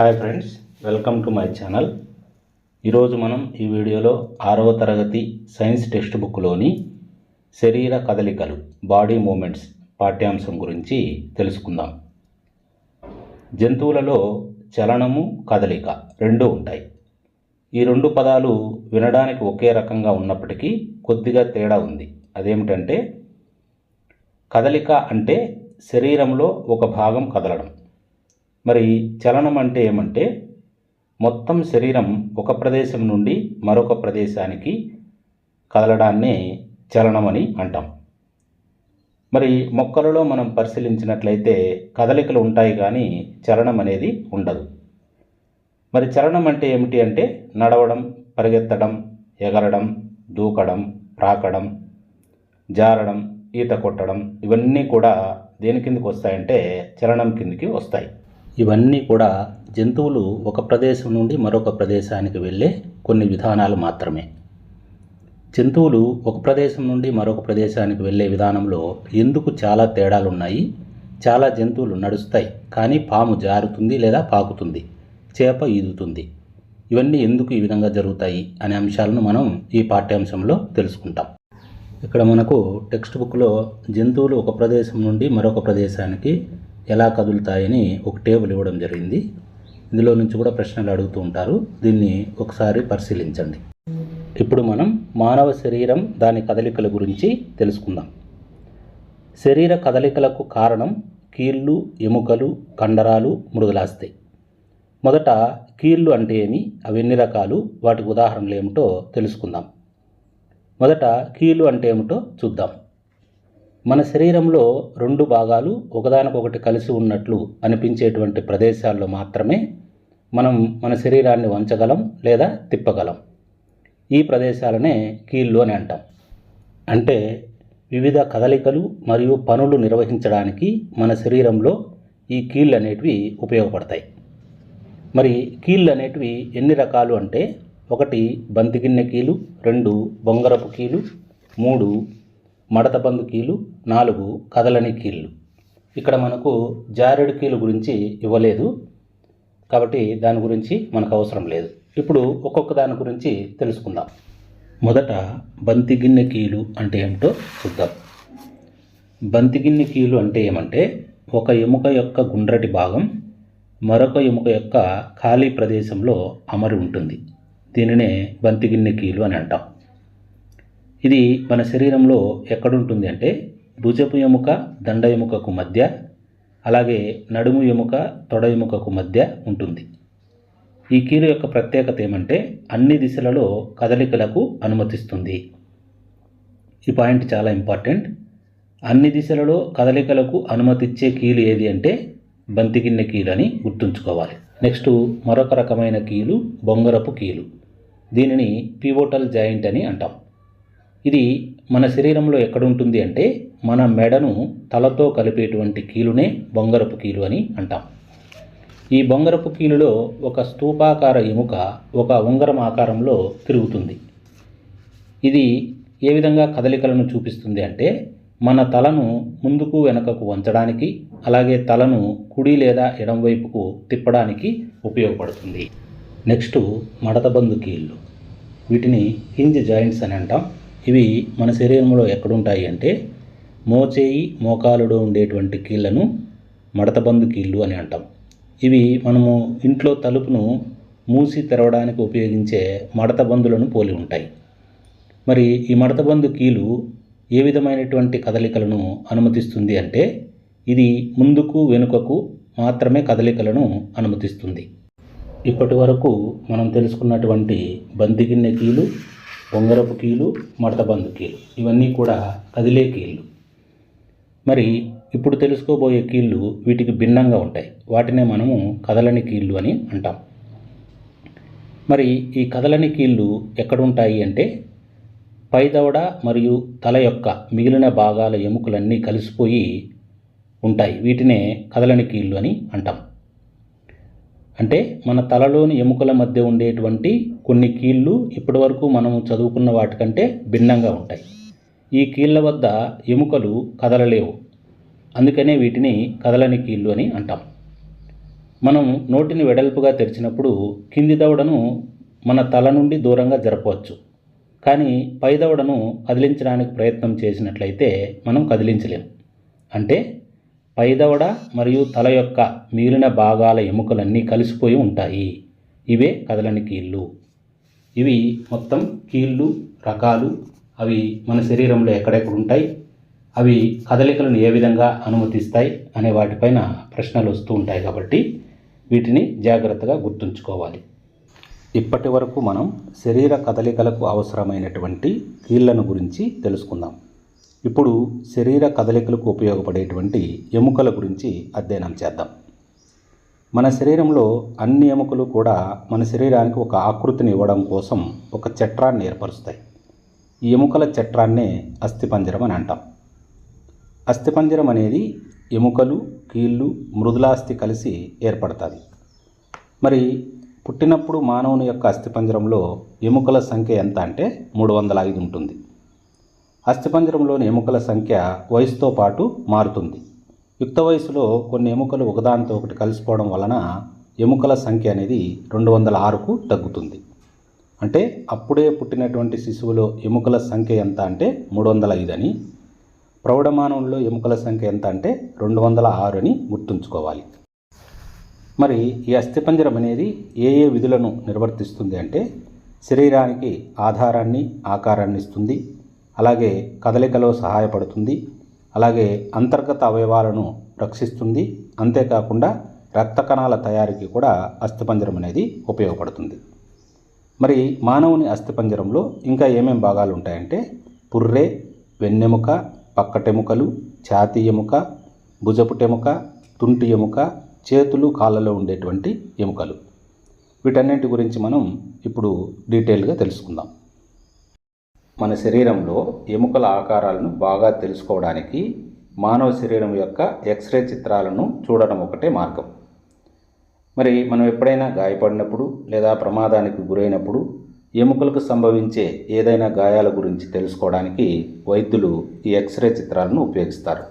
Hi friends welcome to my channel ఈరోజు మనం ఈ వీడియోలో ఆరవ తరగతి సైన్స్ టెక్స్ట్ బుక్లోని శరీర కదలికలు బాడీ మూమెంట్స్ పాఠ్యాంశం గురించి తెలుసుకుందాం. జంతువులలో చలనము కదలిక రెండు ఉంటాయి. ఈ రెండు పదాలు వినడానికి ఒకే రకంగా ఉన్నప్పటికీ కొద్దిగా తేడా ఉంది. అదేమిటంటే కదలిక అంటే శరీరంలో ఒక భాగం కదలడం. మరి చలనం అంటే ఏమంటే మొత్తం శరీరం ఒక ప్రదేశం నుండి మరొక ప్రదేశానికి కదలడాన్నే చలనం అని అంటాం. మరి మొక్కలలో మనం పరిశీలించినట్లయితే కదలికలు ఉంటాయి కానీ చలనం అనేది ఉండదు. మరి చలనం అంటే ఏమిటి అంటే నడవడం పరిగెత్తడం ఎగరడం దూకడం రాకడం జారడం ఈత కొట్టడం ఇవన్నీ కూడా దేని కిందకి వస్తాయంటే చలనం కిందికి వస్తాయి. ఇవన్నీ కూడా జంతువులు ఒక ప్రదేశం నుండి మరొక ప్రదేశానికి వెళ్ళే కొన్ని విధానాలు మాత్రమే. జంతువులు ఒక ప్రదేశం నుండి మరొక ప్రదేశానికి వెళ్ళే విధానంలో ఎందుకు చాలా తేడాలు ఉన్నాయి చాలా జంతువులు నడుస్తాయి కానీ పాము జారుతుంది లేదా పాకుతుంది చేప ఈదుతుంది. ఇవన్నీ ఎందుకు ఈ విధంగా జరుగుతాయి అనే అంశాలను మనం ఈ పాఠ్యాంశంలో తెలుసుకుంటాం. ఇక్కడ మనకు టెక్స్ట్ బుక్లో జంతువులు ఒక ప్రదేశం నుండి మరొక ప్రదేశానికి ఎలా కదులుతాయని ఒక టేబుల్ ఇవ్వడం జరిగింది. ఇందులో నుంచి కూడా ప్రశ్నలు అడుగుతూ ఉంటారు. దీన్ని ఒకసారి పరిశీలించండి. ఇప్పుడు మనం మానవ శరీరం దాని కదలికల గురించి తెలుసుకుందాం. శరీర కదలికలకు కారణం కీళ్ళు ఎముకలు కండరాలు మృదులాస్తాయి మొదట కీళ్ళు అంటే ఏమి? అవి ఎన్ని రకాలు? వాటికి ఉదాహరణలు ఏమిటో తెలుసుకుందాం. మొదట కీళ్ళు అంటే ఏమిటో చూద్దాం. మన శరీరంలో రెండు భాగాలు ఒకదానికొకటి కలిసి ఉన్నట్లు అనిపించేటువంటి ప్రదేశాల్లో మాత్రమే మనం మన శరీరాన్ని వంచగలం లేదా తిప్పగలం. ఈ ప్రదేశాలనే కీళ్ళు అని అంటాం. అంటే వివిధ కదలికలు మరియు పనులు నిర్వహించడానికి మన శరీరంలో ఈ కీళ్ళు అనేటివి ఉపయోగపడతాయి. మరి కీళ్ళు అనేటివి ఎన్ని రకాలు అంటే ఒకటి బంతిగిన్నె కీలు రెండు బొంగరపు కీలు మూడు మడతబందు కీలు నాలుగు కదలని కీళ్ళు ఇక్కడ మనకు జారెడు కీలు గురించి ఇవ్వలేదు. కాబట్టి దాని గురించి మనకు అవసరం లేదు. ఇప్పుడు ఒక్కొక్క దాని గురించి తెలుసుకుందాం. మొదట బంతి గిన్నె కీలు అంటే ఏమిటో చూద్దాం. బంతిగిన్నె కీలు అంటే ఏమంటే ఒక ఎముక యొక్క గుండ్రటి భాగం మరొక ఎముక యొక్క ఖాళీ ప్రదేశంలో అమరి ఉంటుంది. దీనినే బంతిగిన్నె కీలు అని అంటాం. ఇది మన శరీరంలో ఎక్కడుంటుంది అంటే భుజపు ఎముక దండ ఎముకకు మధ్య అలాగే నడుము ఎముక తొడ ఎముకకు మధ్య ఉంటుంది. ఈ కీలు యొక్క ప్రత్యేకత ఏమంటే అన్ని దిశలలో కదలికలకు అనుమతిస్తుంది. ఈ పాయింట్ చాలా ఇంపార్టెంట్. అన్ని దిశలలో కదలికలకు అనుమతిచ్చే కీలు ఏది అంటే బంతిగిన్నె కీలు అని గుర్తుంచుకోవాలి. నెక్స్ట్ మరొక రకమైన కీలు బొంగరపు కీలు. దీనిని పివోటల్ జాయింట్ అని అంటాం. ఇది మన శరీరంలో ఎక్కడుంటుంది అంటే మన మెడను తలతో కలిపేటువంటి కీలునే బొంగరపు కీలు అని అంటాం. ఈ బొంగరపు కీలులో ఒక స్తూపాకార ఎముక ఒక ఉంగరం ఆకారంలో తిరుగుతుంది. ఇది ఏ విధంగా కదలికలను చూపిస్తుంది అంటే మన తలను ముందుకు వెనుకకు వంచడానికి అలాగే తలను కుడి లేదా ఎడంవైపుకు తిప్పడానికి ఉపయోగపడుతుంది. నెక్స్ట్ మడతబందు కీళ్ళు. వీటిని హింజ్ జాయింట్స్ అని అంటాం. ఇవి మన శరీరంలో ఎక్కడుంటాయి అంటే మోచేయి మోకాలుడు ఉండేటువంటి కీళ్ళను మడతబందు కీళ్ళు అని అంటాం. ఇవి మనము ఇంట్లో తలుపును మూసి తెరవడానికి ఉపయోగించే మడతబందులను పోలి ఉంటాయి. మరి ఈ మడతబందు కీలు ఏ విధమైనటువంటి కదలికలను అనుమతిస్తుంది అంటే ఇది ముందుకు వెనుకకు మాత్రమే కదలికలను అనుమతిస్తుంది. ఇప్పటి వరకు మనం తెలుసుకున్నటువంటి బందిగిన్నె కీలు బొంగరపు కీలు మడతబందు కీలు. ఇవన్నీ కూడా కదిలే కీళ్ళు. మరి ఇప్పుడు తెలుసుకోబోయే కీళ్ళు వీటికి భిన్నంగా ఉంటాయి. వాటినే మనము కదలని కీళ్ళు అని అంటాం. మరి ఈ కదలని కీళ్ళు ఎక్కడుంటాయి అంటే పైదవడ మరియు తల యొక్క మిగిలిన భాగాల ఎముకలన్నీ కలిసిపోయి ఉంటాయి. వీటినే కదలని కీళ్ళు అని అంటాం. అంటే మన తలలోని ఎముకల మధ్య ఉండేటువంటి కొన్ని కీళ్ళు ఇప్పటివరకు మనం చదువుకున్న వాటికంటే భిన్నంగా ఉంటాయి. ఈ కీళ్ళ వద్ద ఎముకలు కదలలేవు. అందుకనే వీటిని కదలని కీళ్ళు అని అంటాం. మనం నోటిని వెడల్పుగా తెరిచినప్పుడు కింది దవడను మన తల నుండి దూరంగా జరపవచ్చు. కానీ పై దవడను కదిలించడానికి ప్రయత్నం చేసినట్లయితే మనం కదిలించలేం. అంటే పైదవడ మరియు తల యొక్క మిగిలిన భాగాల ఎముకలన్నీ కలిసిపోయి ఉంటాయి. ఇవే కదలని కీళ్ళు. ఇవి మొత్తం కీళ్ళు రకాలు. అవి మన శరీరంలో ఎక్కడెక్కడ ఉంటాయి? అవి కదలికలను ఏ విధంగా అనుమతిస్తాయి అనే వాటిపైన ప్రశ్నలు వస్తూ ఉంటాయి కాబట్టి వీటిని జాగ్రత్తగా గుర్తుంచుకోవాలి. ఇప్పటి వరకు మనం శరీర కదలికలకు అవసరమైనటువంటి కీళ్ళను గురించి తెలుసుకుందాం. ఇప్పుడు శరీర కదలికలకు ఉపయోగపడేటువంటి ఎముకల గురించి అధ్యయనం చేద్దాం. మన శరీరంలో అన్ని ఎముకలు కూడా మన శరీరానికి ఒక ఆకృతిని ఇవ్వడం కోసం ఒక చట్రాన్ని ఏర్పరుస్తాయి. ఈ ఎముకల చట్రాన్నే అస్థిపంజరం అని అంటాం. అస్థిపంజరం అనేది ఎముకలు కీళ్ళు మృదులాస్థి కలిసి ఏర్పడుతుంది మరి పుట్టినప్పుడు మానవుని యొక్క అస్థిపంజరంలో ఎముకల సంఖ్య ఎంత అంటే మూడు వందల ఐదు ఉంటుంది. అస్థిపంజరంలోని ఎముకల సంఖ్య వయసుతో పాటు మారుతుంది. యుక్త వయసులో కొన్ని ఎముకలు ఒకదానితో ఒకటి కలిసిపోవడం వలన ఎముకల సంఖ్య అనేది రెండు వందల ఆరుకు తగ్గుతుంది. అంటే అప్పుడే పుట్టినటువంటి శిశువులో ఎముకల సంఖ్య ఎంత అంటే మూడు వందల ఐదు అని ప్రౌఢమానంలో ఎముకల సంఖ్య ఎంత అంటే రెండు వందల ఆరు అని గుర్తుంచుకోవాలి. మరి ఈ అస్థిపంజరం అనేది ఏ ఏ విధులను నిర్వర్తిస్తుంది అంటే శరీరానికి ఆధారాన్ని ఆకారాన్ని ఇస్తుంది అలాగే కదలికలో సహాయపడుతుంది. అలాగే అంతర్గత అవయవాలను రక్షిస్తుంది. అంతేకాకుండా రక్త కణాల తయారీకి కూడా అస్థిపంజరం అనేది ఉపయోగపడుతుంది. మరి మానవుని అస్థిపంజరంలో ఇంకా ఏమేం భాగాలు ఉంటాయంటే పుర్రె వెన్నెముక పక్కటెముకలు ఛాతీ ఎముక భుజపుటెముక తుంటి ఎముక చేతులు కాళ్ళలో ఉండేటువంటి ఎముకలు. వీటన్నింటి గురించి మనం ఇప్పుడు డీటెయిల్గా తెలుసుకుందాం. మన శరీరంలో ఎముకల ఆకారాలను బాగా తెలుసుకోవడానికి మానవ శరీరం యొక్క ఎక్స్రే చిత్రాలను చూడడం ఒకటే మార్గం. మరి మనం ఎప్పుడైనా గాయపడినప్పుడు లేదా ప్రమాదానికి గురైనప్పుడు ఎముకలకు సంభవించే ఏదైనా గాయాల గురించి తెలుసుకోవడానికి వైద్యులు ఈ ఎక్స్రే చిత్రాలను ఉపయోగిస్తారు.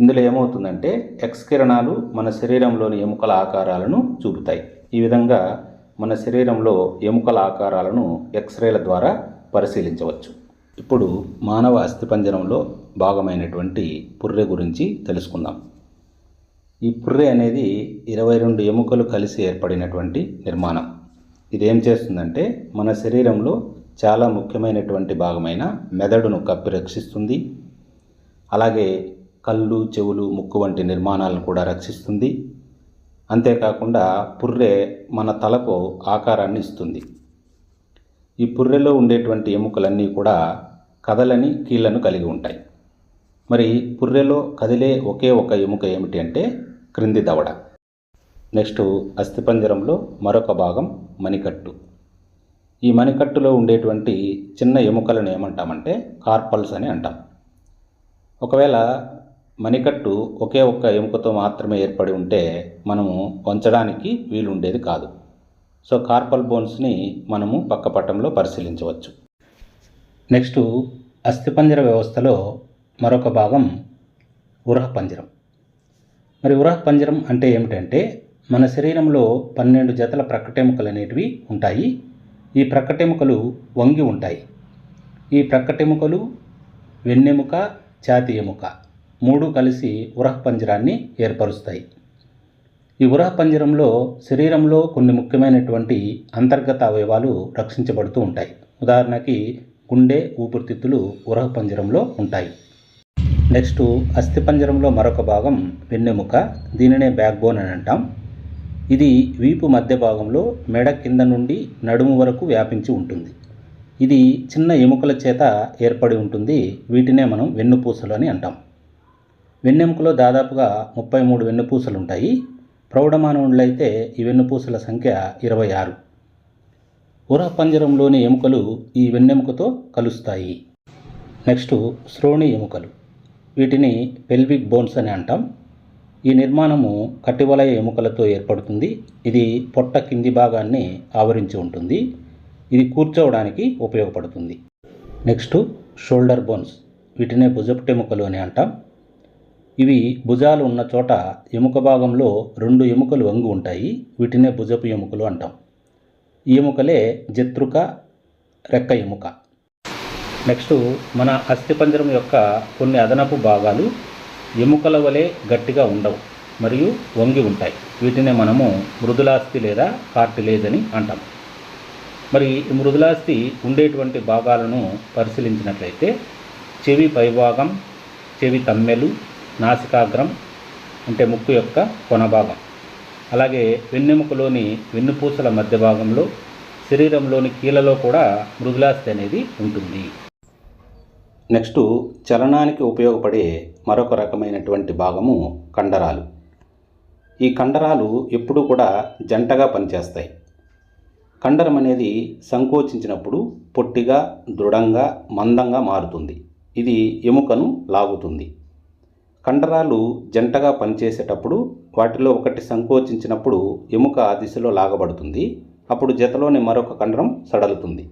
ఇందులో ఏమవుతుందంటే ఎక్స్ కిరణాలు మన శరీరంలోని ఎముకల ఆకారాలను చూపుతాయి. ఈ విధంగా మన శరీరంలో ఎముకల ఆకారాలను ఎక్స్రేల ద్వారా పరిశీలించవచ్చు. ఇప్పుడు మానవ అస్థిపంజరంలో భాగమైనటువంటి పుర్రె గురించి తెలుసుకుందాం. ఈ పుర్రె అనేది ఇరవై రెండు ఎముకలు కలిసి ఏర్పడినటువంటి నిర్మాణం. ఇదేం చేస్తుందంటే మన శరీరంలో చాలా ముఖ్యమైనటువంటి భాగమైన మెదడును కప్పి రక్షిస్తుంది అలాగే కళ్ళు చెవులు ముక్కు వంటి నిర్మాణాలను కూడా రక్షిస్తుంది. అంతేకాకుండా పుర్రె మన తలకు ఆకారాన్ని ఇస్తుంది. ఈ పుర్రెలో ఉండేటువంటి ఎముకలన్నీ కూడా కదలని కీళ్ళను కలిగి ఉంటాయి. మరి పుర్రెలో కదిలే ఒకే ఒక ఎముక ఏమిటి అంటే క్రింది దవడ. నెక్స్ట్ అస్థిపంజరంలో మరొక భాగం మణికట్టు. ఈ మణికట్టులో ఉండేటువంటి చిన్న ఎముకలను ఏమంటామంటే కార్పల్స్ అని అంటాం. ఒకవేళ మణికట్టు ఒకే ఒక్క ఎముకతో మాత్రమే ఏర్పడి ఉంటే మనము వంచడానికి వీలుండేది కాదు. సో కార్పల్ బోన్స్ని మనము పక్కపట్టంలో పరిశీలించవచ్చు. నెక్స్ట్ అస్థిపంజర వ్యవస్థలో మరొక భాగం ఉరహపంజరం. మరి ఉరహపంజరం అంటే ఏమిటంటే మన శరీరంలో పన్నెండు జతల ప్రక్కటెముకలు అనేటివి ఉంటాయి. ఈ ప్రక్కటెముకలు వంగి ఉంటాయి. ఈ ప్రక్కటెముకలు వెన్నెముక ఛాతి ఎముక మూడు కలిసి ఉరహపంజరాన్ని ఏర్పరుస్తాయి. ఈ ఉరహపంజరంలో శరీరంలో కొన్ని ముఖ్యమైనటువంటి అంతర్గత అవయవాలు రక్షించబడుతూ ఉంటాయి. ఉదాహరణకి గుండె ఊపిరితిత్తులు ఉరహపంజరంలో ఉంటాయి. నెక్స్ట్ అస్థిపంజరంలో మరొక భాగం వెన్నెముక దీనినే బ్యాక్ బోన్ అని అంటాం. ఇది వీపు మధ్య భాగంలో మెడ కింద నుండి నడుము వరకు వ్యాపించి ఉంటుంది. ఇది చిన్న ఎముకల చేత ఏర్పడి ఉంటుంది. వీటినే మనం వెన్నుపూసలు అని అంటాం. వెన్నెముకలో దాదాపుగా ముప్పై మూడు వెన్నుపూసలు ఉంటాయి. ప్రౌఢమానవులైతే ఈ వెన్నుపూసల సంఖ్య ఇరవై ఆరు. ఉరపంజరంలోని ఎముకలు ఈ వెన్నెముకతో కలుస్తాయి. నెక్స్ట్ శ్రోణి ఎముకలు. వీటిని పెల్విక్ బోన్స్ అని అంటాం. ఈ నిర్మాణము కటివలయ ఎముకలతో ఏర్పడుతుంది. ఇది పొట్ట కింది భాగాన్ని ఆవరించి ఉంటుంది. ఇది కూర్చోవడానికి ఉపయోగపడుతుంది. Next shoulder bones. వీటినే భుజపుటెముకలు అని అంటాం. ఇవి భుజాలు ఉన్న చోట ఎముక భాగంలో రెండు ఎముకలు వంగి ఉంటాయి. వీటినే భుజపు ఎముకలు అంటాం. ఈ ఎముకలే జత్రుక రెక్క ఎముక. నెక్స్ట్ మన అస్థిపంజరం యొక్క కొన్ని అదనపు భాగాలు ఎముకల వలె గట్టిగా ఉండవు మరియు వంగి ఉంటాయి. వీటినే మనము మృదులాస్థి లేదా కార్టిలేజ్ అని అంటాం. మరి మృదులాస్తి మృదులాస్థి ఉండేటువంటి భాగాలను పరిశీలించినట్లయితే చెవి పైభాగం చెవి తమ్మెలు నాసికాగ్రం అంటే ముక్కు యొక్క కొన భాగం అలాగే వెన్నెముకలోని వెన్నుపూసల మధ్య భాగంలో శరీరంలోని కీలలో కూడా మృదులాస్థి అనేది ఉంటుంది. నెక్స్ట్ చలనానికి ఉపయోగపడే మరొక రకమైనటువంటి భాగము కండరాలు. ఈ కండరాలు ఎప్పుడూ కూడా జంటగా పనిచేస్తాయి. కండరం అనేది సంకోచించినప్పుడు పొట్టిగా దృఢంగా మందంగా మారుతుంది. ఇది ఎముకను లాగుతుంది. కండరాలు జంటగా పనిచేసేటప్పుడు వాటిలో ఒకటి సంకోచించినప్పుడు ఎముక ఆ దిశలో లాగబడుతుంది. అప్పుడు జతలోని మరొక కండరం సడలుతుంది.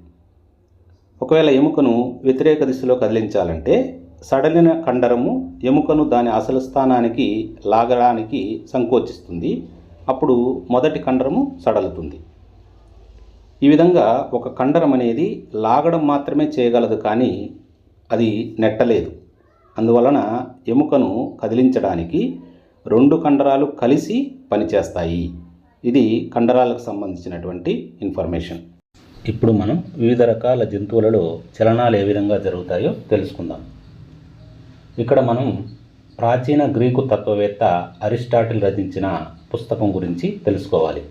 ఒకవేళ ఎముకను వ్యతిరేక దిశలో కదిలించాలంటే సడలిన కండరము ఎముకను దాని అసలు స్థానానికి లాగడానికి సంకోచిస్తుంది. అప్పుడు మొదటి కండరము సడలుతుంది. ఈ విధంగా ఒక కండరం అనేది లాగడం మాత్రమే చేయగలదు కానీ అది నెట్టలేదు. అందువలన ఎముకను కదిలించడానికి రెండు కండరాలు కలిసి పనిచేస్తాయి. ఇది కండరాలకు సంబంధించినటువంటి ఇన్ఫర్మేషన్. ఇప్పుడు మనం వివిధ రకాల జంతువులలో చలనాలు ఏ విధంగా జరుగుతాయో తెలుసుకుందాం. ఇక్కడ మనం ప్రాచీన గ్రీకు తత్వవేత్త అరిస్టాటిల్ రచించిన పుస్తకం గురించి తెలుసుకోవాలి.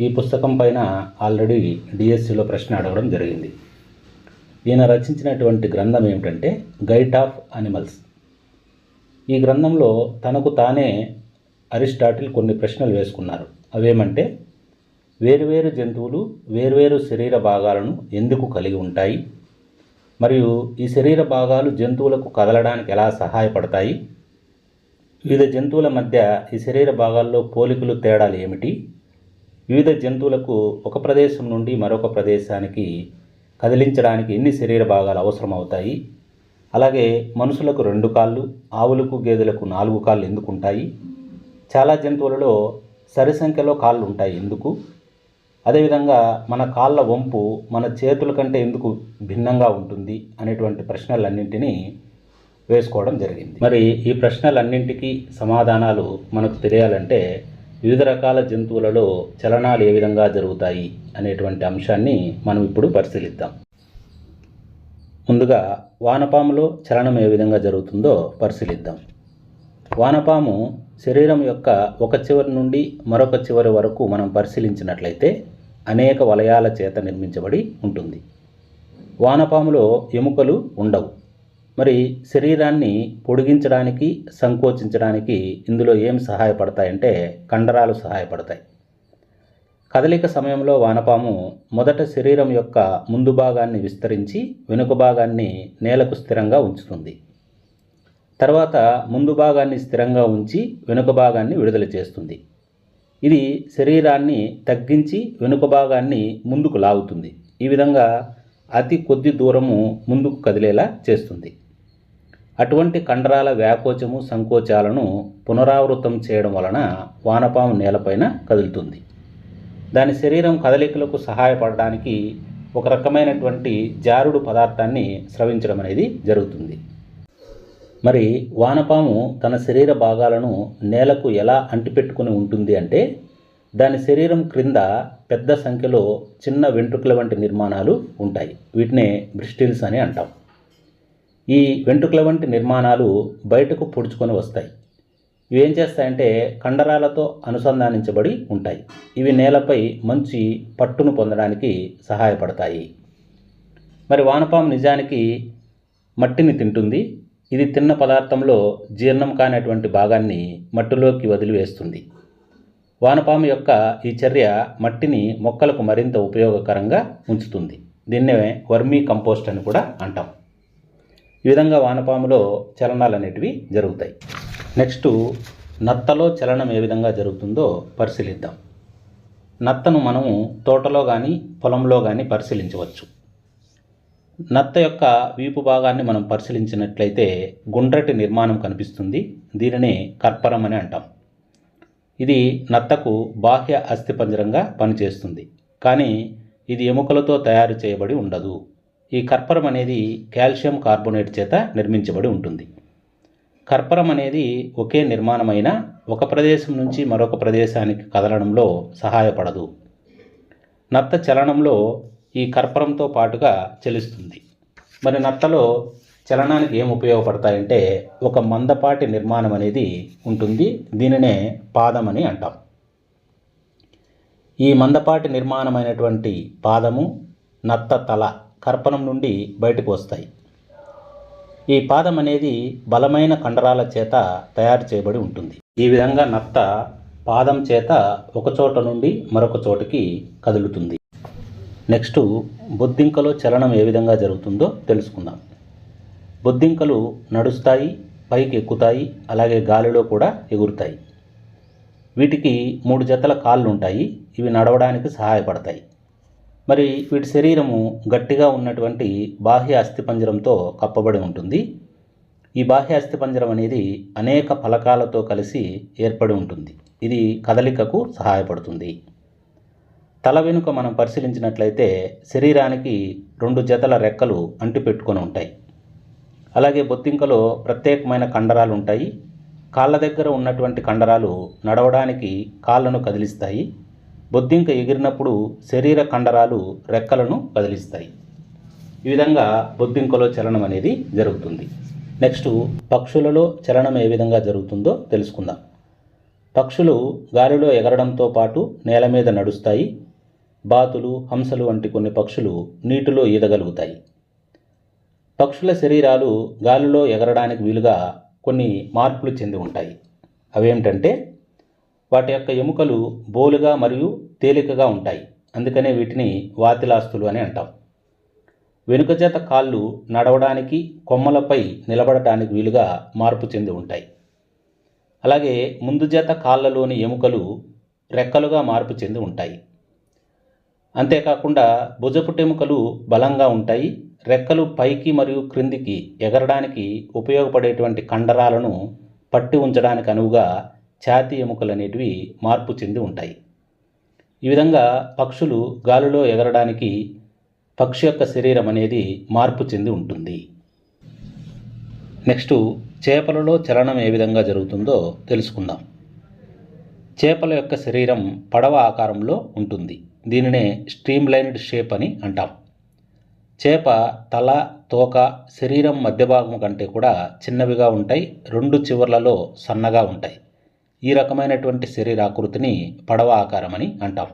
ఈ పుస్తకం పైన ఆల్రెడీ డిఎస్సిలో ప్రశ్న అడగడం జరిగింది. ఈయన రచించినటువంటి గ్రంథం ఏమిటంటే గైట్ ఆఫ్ అనిమల్స్. ఈ గ్రంథంలో తనకు తానే అరిస్టాటిల్ కొన్ని ప్రశ్నలు వేసుకున్నారు. అవేమంటే వేరువేరు జంతువులు వేరువేరు శరీర భాగాలను ఎందుకు కలిగి ఉంటాయి? మరియు ఈ శరీర భాగాలు జంతువులకు కదలడానికి ఎలా సహాయపడతాయి? వివిధ జంతువుల మధ్య ఈ శరీర భాగాల్లో పోలికలు తేడాలు ఏమిటి? వివిధ జంతువులకు ఒక ప్రదేశం నుండి మరొక ప్రదేశానికి కదిలించడానికి ఎన్ని శరీర భాగాలు అవసరమవుతాయి? అలాగే మనుషులకు రెండు కాళ్ళు ఆవులకు గేదెలకు నాలుగు కాళ్ళు ఎందుకు ఉంటాయి? చాలా జంతువులలో సరి సంఖ్యలో కాళ్ళు ఉంటాయి ఎందుకు? అదేవిధంగా మన కాళ్ళ వంపు మన చేతుల కంటే ఎందుకు భిన్నంగా ఉంటుంది అనేటువంటి ప్రశ్నలన్నింటినీ వేసుకోవడం జరిగింది. మరి ఈ ప్రశ్నలన్నింటికీ సమాధానాలు మనకు తెలియాలంటే వివిధ రకాల జంతువులలో చలనాలు ఏ విధంగా జరుగుతాయి అనేటువంటి అంశాన్ని మనం ఇప్పుడు పరిశీలిద్దాం. ముందుగా వానపాములో చలనం ఏ విధంగా జరుగుతుందో పరిశీలిద్దాం. వానపాము శరీరం యొక్క ఒక చివరి నుండి మరొక చివరి వరకు మనం పరిశీలించినట్లయితే అనేక వలయాల చేత నిర్మించబడి ఉంటుంది. వానపాములో ఎముకలు ఉండవు. మరి శరీరాన్ని పొడిగించడానికి సంకోచించడానికి ఇందులో ఏం సహాయపడతాయంటే కండరాలు సహాయపడతాయి. కదలిక సమయంలో వానపాము మొదట శరీరం యొక్క ముందు భాగాన్ని విస్తరించి వెనుక భాగాన్ని నేలకు స్థిరంగా ఉంచుతుంది. తర్వాత ముందు భాగాన్ని స్థిరంగా ఉంచి వెనుక భాగాన్ని విడుదల చేస్తుంది. ఇది శరీరాన్ని తగ్గించి వెనుక భాగాన్ని ముందుకు లాగుతుంది. ఈ విధంగా అతి కొద్ది దూరము ముందుకు కదిలేలా చేస్తుంది. అటువంటి కండరాల వ్యాకోచము సంకోచాలను పునరావృతం చేయడం వలన వానపాము నేలపైన కదులుతుంది. దాని శరీరం కదలికలకు సహాయపడడానికి ఒక రకమైనటువంటి జారుడు పదార్థాన్ని స్రవించడం అనేది జరుగుతుంది. మరి వానపాము తన శరీర భాగాలను నేలకు ఎలా అంటిపెట్టుకుని ఉంటుంది అంటే దాని శరీరం క్రింద పెద్ద సంఖ్యలో చిన్న వెంట్రుకల వంటి నిర్మాణాలు ఉంటాయి. వీటినే బ్రిస్టిల్స్ అని అంటాం. ఈ వెంట్రుకల వంటి నిర్మాణాలు బయటకు పొడుచుకొని వస్తాయి. ఇవి ఏం చేస్తాయంటే కండరాలతో అనుసంధానించబడి ఉంటాయి. ఇవి నేలపై మంచి పట్టును పొందడానికి సహాయపడతాయి. మరి వానపాము నిజానికి మట్టిని తింటుంది. ఇది తిన్న పదార్థంలో జీర్ణం కానటువంటి భాగాన్ని మట్టిలోకి వదిలివేస్తుంది. వానపాము యొక్క ఈ చర్య మట్టిని మొక్కలకు మరింత ఉపయోగకరంగా ఉంచుతుంది. దీన్నే వర్మీ కంపోస్ట్ అని కూడా అంటాం. ఈ విధంగా వానపాములో చలనాలు అనేటివి జరుగుతాయి. నెక్స్ట్ నత్తలో చలనం ఏ విధంగా జరుగుతుందో పరిశీలిద్దాం. నత్తను మనము తోటలో కానీ పొలంలో కానీ పరిశీలించవచ్చు. నత్త యొక్క వీపు భాగాన్ని మనం పరిశీలించినట్లయితే గుండ్రటి నిర్మాణం కనిపిస్తుంది. దీనిని కర్పరం అని అంటాం. ఇది నత్తకు బాహ్య అస్థిపంజరంగా పనిచేస్తుంది. కానీ ఇది ఎముకలతో తయారు చేయబడి ఉండదు. ఈ కర్పరం అనేది కాల్షియం కార్బోనేట్ చేత నిర్మించబడి ఉంటుంది. కర్పరం అనేది ఒకే నిర్మాణమైన ఒక ప్రదేశం నుంచి మరొక ప్రదేశానికి కదలడంలో సహాయపడదు. నత్త చలనంలో ఈ కర్పరంతో పాటుగా చలిస్తుంది. మరి నత్తలో చలనానికి ఏం ఉపయోగపడతాయంటే ఒక మందపాటి నిర్మాణం అనేది ఉంటుంది. దీనినే పాదం అని అంటాం. ఈ మందపాటి నిర్మాణమైనటువంటి పాదము నత్త తల కర్పణం నుండి బయటకు వస్తాయి. ఈ పాదం అనేది బలమైన కండరాల చేత తయారు చేయబడి ఉంటుంది. ఈ విధంగా నత్త పాదం చేత ఒక చోట నుండి మరొక చోటుకి కదులుతుంది. నెక్స్ట్ బొద్దింకలో చలనం ఏ విధంగా జరుగుతుందో తెలుసుకుందాం. బొద్దింకలు నడుస్తాయి పైకి ఎక్కుతాయి అలాగే గాలిలో కూడా ఎగురుతాయి. వీటికి మూడు జతల కాళ్ళు ఉంటాయి. ఇవి నడవడానికి సహాయపడతాయి. మరి వీటి శరీరము గట్టిగా ఉన్నటువంటి బాహ్య అస్థిపంజరంతో కప్పబడి ఉంటుంది. ఈ బాహ్య అస్థిపంజరం అనేది అనేక ఫలకాలతో కలిసి ఏర్పడి ఉంటుంది. ఇది కదలికకు సహాయపడుతుంది. తల వెనుక మనం పరిశీలించినట్లయితే శరీరానికి రెండు జతల రెక్కలు అంటిపెట్టుకొని ఉంటాయి. అలాగే బొత్తింకలో ప్రత్యేకమైన కండరాలు ఉంటాయి. కాళ్ళ దగ్గర ఉన్నటువంటి కండరాలు నడవడానికి కాళ్ళను కదిలిస్తాయి. బొద్దింక ఎగిరినప్పుడు శరీర కండరాలు రెక్కలను కదిలిస్తాయి. ఈ విధంగా బొద్దింకలో చలనం అనేది జరుగుతుంది. నెక్స్ట్ పక్షులలో చలనం ఏ విధంగా జరుగుతుందో తెలుసుకుందాం. పక్షులు గాలిలో ఎగరడంతో పాటు నేల మీద నడుస్తాయి. బాతులు హంసలు వంటి కొన్ని పక్షులు నీటిలో ఈదగలుగుతాయి. పక్షుల శరీరాలు గాలిలో ఎగరడానికి వీలుగా కొన్ని మార్పులు చెంది ఉంటాయి. అవేమిటంటే వాటి యొక్క ఎముకలు బోలుగా మరియు తేలికగా ఉంటాయి. అందుకనే వీటిని వాతిలాస్తులు అని అంటాం. వెనుక చేత కాళ్ళు నడవడానికి కొమ్మలపై నిలబడటానికి వీలుగా మార్పు చెంది ఉంటాయి. అలాగే ముందు చేత కాళ్ళలోని ఎముకలు రెక్కలుగా మార్పు చెంది ఉంటాయి. అంతేకాకుండా భుజపుటెముకలు బలంగా ఉంటాయి. రెక్కలు పైకి మరియు క్రిందికి ఎగరడానికి ఉపయోగపడేటువంటి కండరాలను పట్టి ఉంచడానికి అనువుగా ఛాతీ ఎముకలు అనేటివి మార్పు చెంది ఉంటాయి. ఈ విధంగా పక్షులు గాలిలో ఎగరడానికి పక్షి యొక్క శరీరం అనేది మార్పు చెంది ఉంటుంది. నెక్స్ట్ చేపలలో చలనం ఏ విధంగా జరుగుతుందో తెలుసుకుందాం. చేపల యొక్క శరీరం పడవ ఆకారంలో ఉంటుంది. దీనినే స్ట్రీమ్ లైన్డ్ షేప్ అని అంటాం. చేప తల తోక శరీరం మధ్య భాగం కంటే కూడా చిన్నవిగా ఉంటాయి. రెండు చివర్లలో సన్నగా ఉంటాయి. ఈ రకమైనటువంటి శరీరాకృతిని పడవ ఆకారం అని అంటాం.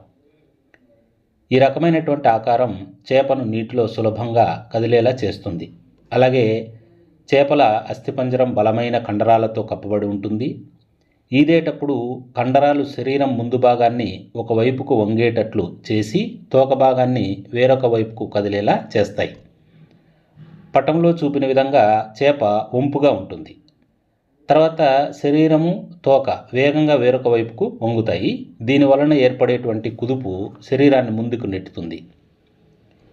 ఈ రకమైనటువంటి ఆకారం చేపను నీటిలో సులభంగా కదిలేలా చేస్తుంది. అలాగే చేపల అస్థిపంజరం బలమైన కండరాలతో కప్పబడి ఉంటుంది. ఈదేటప్పుడు కండరాలు శరీరం ముందు భాగాన్ని ఒకవైపుకు వంగేటట్లు చేసి తోక భాగాన్ని వేరొక వైపుకు కదిలేలా చేస్తాయి. పటంలో చూపిన విధంగా చేప వంపుగా ఉంటుంది. తర్వాత శరీరము తోక వేగంగా వేరొక వైపుకు వంగుతాయి. దీని వలన ఏర్పడేటువంటి కుదుపు శరీరాన్ని ముందుకు నెట్టుతుంది.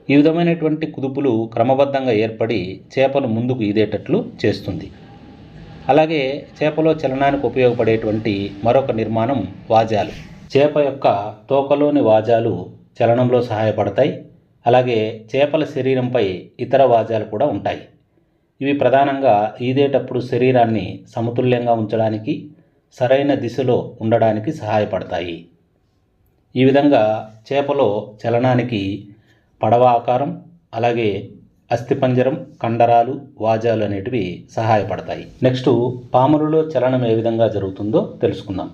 ఈ విధమైనటువంటి కుదుపులు క్రమబద్ధంగా ఏర్పడి చేపను ముందుకు ఈదేటట్లు చేస్తుంది. అలాగే చేపలో చలనానికి ఉపయోగపడేటువంటి మరొక నిర్మాణం వాజాలు. చేప యొక్క తోకలోని వాజాలు చలనంలో సహాయపడతాయి. అలాగే చేపల శరీరంపై ఇతర వాజాలు కూడా ఉంటాయి. ఇవి ప్రధానంగా ఈదేటప్పుడు శరీరాన్ని సమతుల్యంగా ఉంచడానికి సరైన దిశలో ఉండడానికి సహాయపడతాయి. ఈ విధంగా చేపలో చలనానికి పడవ ఆకారం అలాగే అస్థిపంజరం కండరాలు వాజాలు అనేటివి సహాయపడతాయి. నెక్స్ట్ పాములలో చలనం ఏ విధంగా జరుగుతుందో తెలుసుకుందాం.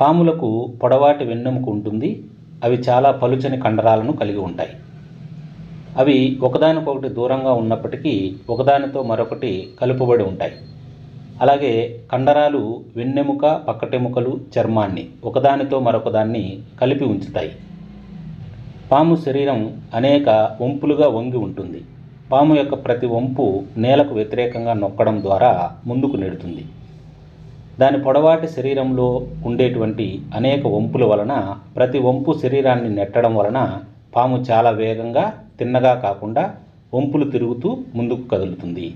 పాములకు పొడవాటి వెన్నెముక ఉంటుంది అవి చాలా పలుచని కండరాలను కలిగి ఉంటాయి. అవి ఒకదానికొకటి దూరంగా ఉన్నప్పటికీ ఒకదానితో మరొకటి కలుపబడి ఉంటాయి. అలాగే కండరాలు వెన్నెముక పక్కటెముకలు చర్మాన్ని ఒకదానితో మరొకదాన్ని కలిపి ఉంచుతాయి. పాము శరీరం అనేక వంపులుగా వంగి ఉంటుంది. పాము యొక్క ప్రతి వంపు నేలకు వ్యతిరేకంగా నొక్కడం ద్వారా ముందుకు నెడుతుంది. దాని పొడవాటి శరీరంలో ఉండేటువంటి అనేక వంపుల వలన ప్రతి వంపు శరీరాన్ని నెట్టడం వలన పాము చాలా వేగంగా తిన్నగా కాకుండా వంపులు తిరుగుతూ ముందుకు కదులుతుంది.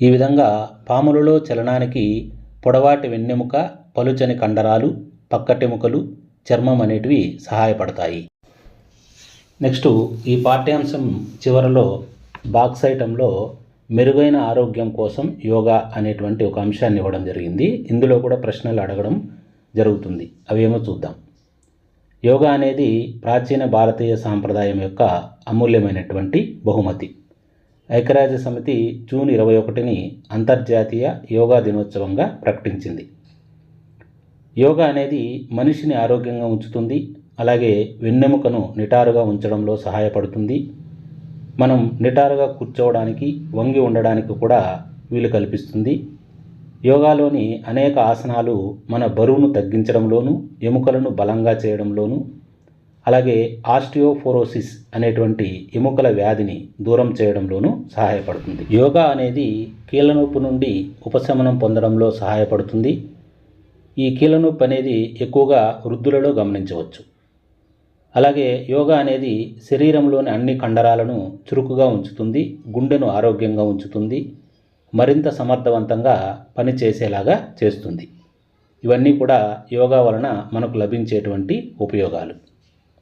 ఈ విధంగా పాములలో చలనానికి పొడవాటి వెన్నెముక పలుచని కండరాలు పక్కటెముకలు చర్మం అనేటివి సహాయపడతాయి. నెక్స్ట్ ఈ పాఠ్యాంశం చివరలో బాక్స్ ఐటంలో మెరుగైన ఆరోగ్యం కోసం యోగా అనేటువంటి ఒక అంశాన్ని ఇవ్వడం జరిగింది. ఇందులో కూడా ప్రశ్నలు అడగడం జరుగుతుంది. అవేమో చూద్దాం. యోగా అనేది ప్రాచీన భారతీయ సాంప్రదాయం యొక్క అమూల్యమైనటువంటి బహుమతి. ఐక్యరాజ్య సమితి జూన్ ఇరవై ఒకటిని అంతర్జాతీయ యోగా దినోత్సవంగా ప్రకటించింది. యోగా అనేది మనిషిని ఆరోగ్యంగా ఉంచుతుంది అలాగే వెన్నెముకను నిటారుగా ఉంచడంలో సహాయపడుతుంది. మనం నిటారుగా కూర్చోవడానికి వంగి ఉండడానికి కూడా వీలు కల్పిస్తుంది. యోగాలోని అనేక ఆసనాలు మన బరువును తగ్గించడంలోనూ ఎముకలను బలంగా చేయడంలోనూ అలాగే ఆస్టియోఫోరోసిస్ అనేటువంటి ఎముకల వ్యాధిని దూరం చేయడంలోనూ సహాయపడుతుంది. యోగా అనేది కీళ్ళనొప్పి నుండి ఉపశమనం పొందడంలో సహాయపడుతుంది. ఈ కీళ్ళనొప్పి అనేది ఎక్కువగా వృద్ధులలో గమనించవచ్చు. అలాగే యోగా అనేది శరీరంలోని అన్ని కండరాలను చురుకుగా ఉంచుతుంది గుండెను ఆరోగ్యంగా ఉంచుతుంది మరింత సమర్థవంతంగా పనిచేసేలాగా చేస్తుంది. ఇవన్నీ కూడా యోగా వలన మనకు లభించేటువంటి ఉపయోగాలు.